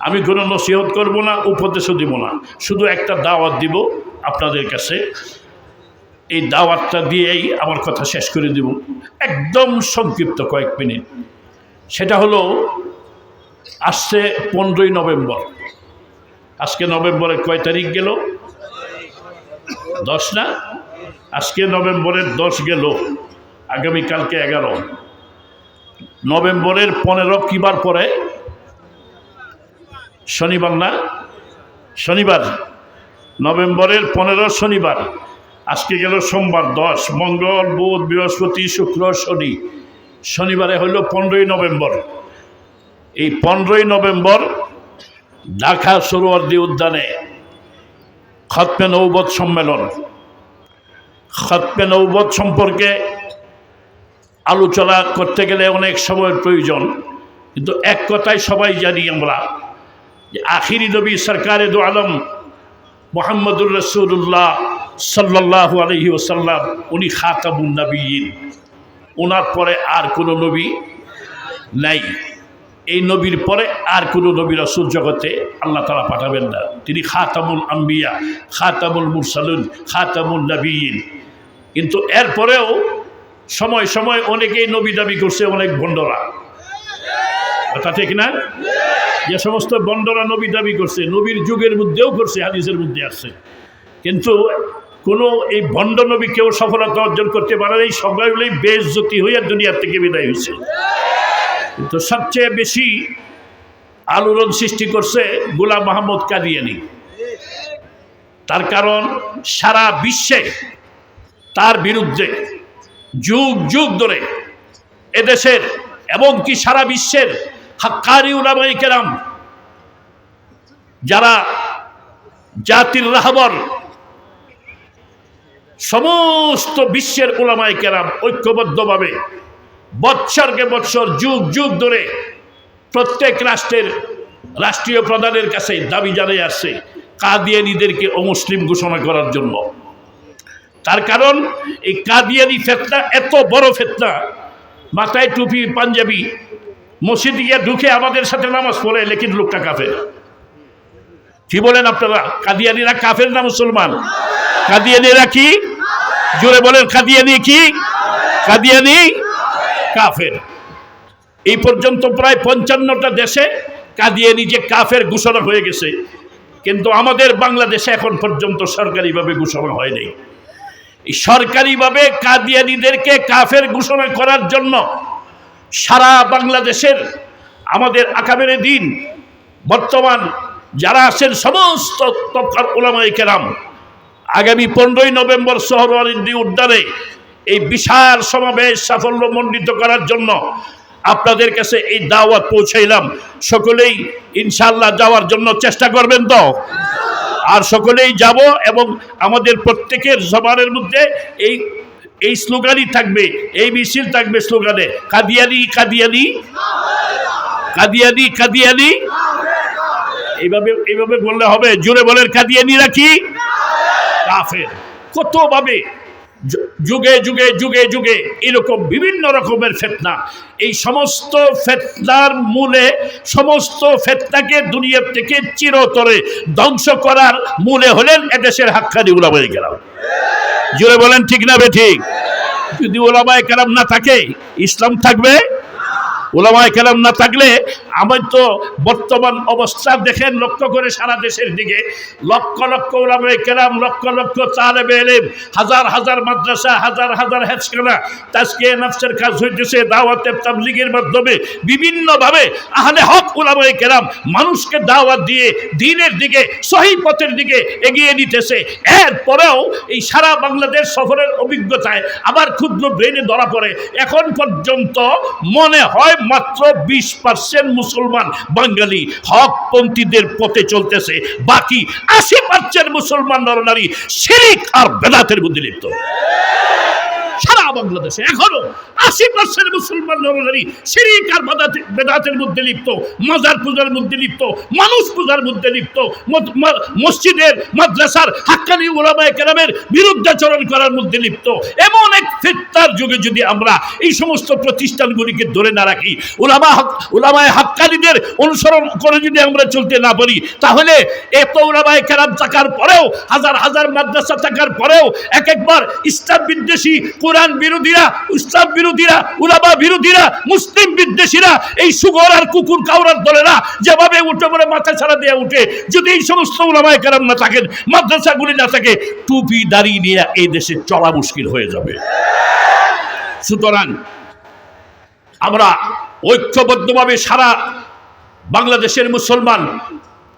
আমি কোনো নসিহত করব না, উপদেশও দিব না। শুধু একটা দাওয়াত দিব আপনাদের কাছে। এই দাওয়াতটা দিয়েই আমার কথা শেষ করে দিব। একদম সংক্ষিপ্ত কয়েক মিনিট। সেটা হলো, আসছে পনেরোই নভেম্বর। আজকে নভেম্বরের কয় তারিখ গেল? দশ না? আজকে নভেম্বরের দশ গেল। আগামীকালকে এগারো। নভেম্বরের পনেরো কিবার পরে শনিবার না শনিবার, নভেম্বরের পনেরো শনিবার, আজকে গেল সোমবার দশ, মঙ্গল, বুধ, বৃহস্পতি, শুক্র, শনি। শনিবারে হইল পনেরোই নভেম্বর। এই পনেরোই নভেম্বর ঢাকা সরোয়ার্দী উদ্যানে খতমে নৌবত সম্মেলন। খতমে নৌবত সম্পর্কে আলোচনা করতে গেলে অনেক সময়ের প্রয়োজন, কিন্তু এক কথায় সবাই জানি আমরা আখিরি নবী সরকারে দু আলম মোহাম্মদুর রসুল্লাহ সাল্লাহ আলহি ওসাল্লাম উনি খাতাবুন নবীন। ওনার পরে আর কোনো নবী নাই। এই নবীর পরে আর কোনো নবী রসুল জগতে আল্লাহ তালা পাঠাবেন না। তিনি খাতামুল আম্বিয়া, খাতামুল মুরসালুন খাতামুল নবীন। কিন্তু এরপরেও সময় সময় অনেকেই নবী দাবি করছে, অনেক ভণ্ডরা। কথা ঠিক না? যে সমস্ত বন্ডরা নবী দাবি করছে, নবীর যুগের মধ্যেও করছে, হাদিসের মধ্যে আসছে কিন্তু কোনো এই ভণ্ড নবী কেউ সফলতা অর্জন করতে পারে এই সবাই হলেই বেজ্জতি হইয়া দুনিয়ার থেকে বিদায় হয়েছে কিন্তু সবচেয়ে বেশি আলোড়ন সৃষ্টি করছে গোলাম মাহমুদ কাদিয়ানি। তার কারণ সারা বিশ্বে তার বিরুদ্ধে যুগ যুগ ধরে এদেশের এবং কি সারা বিশ্বের হাক্কারি উলামাই কেরাম, যারা জাতির রাহবর, সমস্ত বিশ্বের ওলামাই কেরাম ঐক্যবদ্ধভাবে বৎসরকে বৎসর, যুগ যুগ ধরে প্রত্যেক রাষ্ট্রের রাষ্ট্রীয় প্রধানের কাছে দাবি জানিয়ে আসছে কাদিয়ানিদেরকে অমুসলিম ঘোষণা করার জন্য। তার কারণ, এই কাদিয়ানি ফেতনা, এত বড় ফেতনা, মাথায় টুপি, পাঞ্জাবি মসজিদ গিয়ে ঢুকে আমাদের সাথে নামাজ পড়ে, লেকিন লোকটা কাফের। কি বলেন আপনারা? কাদিয়ানিরা কাফের না মুসলমান? কাদিয়ানিরা কি? জোরে বলেন, কাদিয়ানি কি? কাদিয়ানি কাফের। এই পর্যন্ত প্রায় পঞ্চান্নটা দেশে কাদিয়ানি যে কাফের ঘোষণা হয়ে গেছে। কিন্তু আমাদের বাংলাদেশে এখন পর্যন্ত সরকারিভাবে ঘোষণা হয়নি সরকারিভাবে কাদিয়ানিদেরকে কাফের ঘোষণা করার জন্য সারা বাংলাদেশের আমাদের আকাবের দিন, বর্তমান যারা আছেন সমস্ত তফকার ওলামাই কেরাম, আগামী পনেরোই নভেম্বর শহরওয়ারিন্দি উদ্যানে এই বিশাল সমাবেশ সাফল্যমণ্ডিত করার জন্য আপনাদের কাছে এই দাওয়াত পৌঁছাইলাম। সকলেই ইনশাল্লাহ যাওয়ার জন্য চেষ্টা করবেন তো? আর সকলেই যাব এবং আমাদের প্রত্যেকের জবানের মধ্যে এই এই স্লোগানই থাকবে, এই মিছিল থাকবে স্লোগানে। কাদিয়ানি কাদিয়ানি কাদিয়ানি কাদিয়ানি। এইভাবে এইভাবে বললে হবে। জোরে বলেন, কাদিয়ানিরা কি? কাফের। কতভাবে যুগে যুগে যুগে যুগে এরকম বিভিন্ন রকমের ফেতনা। এই সমস্ত ফেতনার মূলে, সমস্ত ফেতনাকে দুনিয়ার থেকে চিরতরে ধ্বংস করার মূলে হলেন এদেশের হাক্কানি উলামায়ে কেরাম। জুড়ে বলেন, ঠিক না বে ঠিক? যদি ওলামায় কেরাম না থাকে, ইসলাম থাকবে? ওলামায় কেরাম না থাকলে আমার তো বর্তমান অবস্থা দেখেন, লক্ষ্য করে সারা দেশের দিকে লক্ষ লক্ষ ওলামায় কেরাম, লক্ষ লক্ষ তালেবে এলেম, হাজার হাজার মাদ্রাসা, হাজার হাজার হেফসখানা তাজকে নফসের কাজ হইতেছে, দাওয়াতে তাবলিগের মাধ্যমে বিভিন্নভাবে আহলে হক ওলামায় কেরাম মানুষকে দাওয়াত দিয়ে দিনের দিকে, সহি পথের দিকে এগিয়ে নিতেছে। এরপরেও এই সারা বাংলাদেশ সফরের অভিজ্ঞতায় আবার ক্ষুদ্র ব্রেনে ধরা পড়ে। এখন পর্যন্ত মনে হয় মাত্র বিশ পার্সেন্ট মুসলমান বাঙালি হকপন্থীদের পথে চলতেছে। বাকি আশি পার্সেন্ট মুসলমান নরনারী শিরিক আর বেদাতের মধ্যে লিপ্ত। বাংলাদেশে। এখনও আশি পার্সেন্ট মুসলমান নরনারী শিরিক আর বেদাতের মধ্যে লিপ্ত, মাজার পূজার মধ্যে লিপ্ত, মানুষ পূজার মধ্যে লিপ্ত মসজিদের, মাদ্রাসার হাক্কানি ওলামায়ে কেরামের বিরুদ্ধাচরণ করার মধ্যে লিপ্ত। এমন এক ফিতনার যুগে যদি আমরা এই সমস্ত প্রতিষ্ঠানগুলিকে ধরে না রাখি ওলামা ওলামায়ে হাক্কানিদের অনুসরণ করে যদি আমরা চলতে না পারি, তাহলে এত ওলামায়ে কেরাম থাকার পরেও, হাজার হাজার মাদ্রাসা থাকার পরেও, এক একবার ইসলাম বিদ্বেষী, কোরআন বিরোধীরা ইসলাম বিরোধীরা, উলামা বিরোধীরা, মুসলিম বিদ্বেষীরা, এই সুগর আর কুকুর কাউরার দলেরা যেভাবে উঠে পড়ে মাথা ছাড়া দিয়ে উঠে, যদি এই সমস্ত উলামায় কেরাম না থাকেন, মাদ্রাসাগুলি না থাকে, টুপি দাঁড়িয়ে নিয়ে এই দেশে চলা মুশকিল হয়ে যাবে। সুতরাং আমরা ঐক্যবদ্ধভাবে সারা বাংলাদেশের মুসলমান,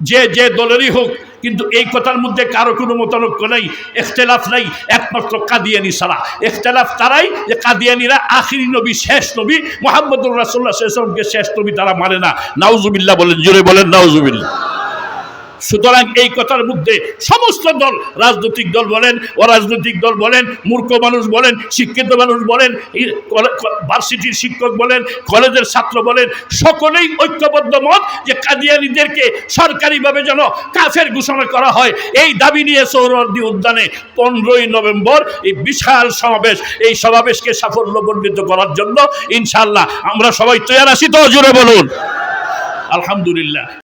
যে যে দলেরই হোক কিন্তু এই কথার মধ্যে কারও কোনো মতানক্য নাই, এখতেলাফ নাই, একমাত্র কাদিয়ানি ছাড়া। এখতেলাফ তারাই যে কাদিয়ানিরা আখিরি নবী, শেষ নবী, মোহাম্মদুর রাসুল্লাহ শেষ নবী তারা মানে না। নাউজুবিল্লাহ বলেন, জোরে বলেন, নাউজুবিল্লাহ। সুতরাং এই কথার মধ্যে সমস্ত দল, রাজনৈতিক দল বলেন, অরাজনৈতিক দল বলেন, মূর্খ মানুষ বলেন, শিক্ষিত মানুষ বলেন ভার্সিটির শিক্ষক বলেন, কলেজের ছাত্র বলেন, সকলেই ঐক্যবদ্ধ মত যে কাদিয়ানিদেরকে সরকারিভাবে যেন কাফের ঘোষণা করা হয়। এই দাবি নিয়ে সৌরবর্দী উদ্যানে পনেরোই নভেম্বর এই বিশাল সমাবেশ, এই সমাবেশকে সাফল্য সাফল্যমণ্ডিত করার জন্য ইনশাল্লাহ আমরা সবাই তৈরি আছি। তো জুড়ে বলুন। আলহামদুলিল্লাহ।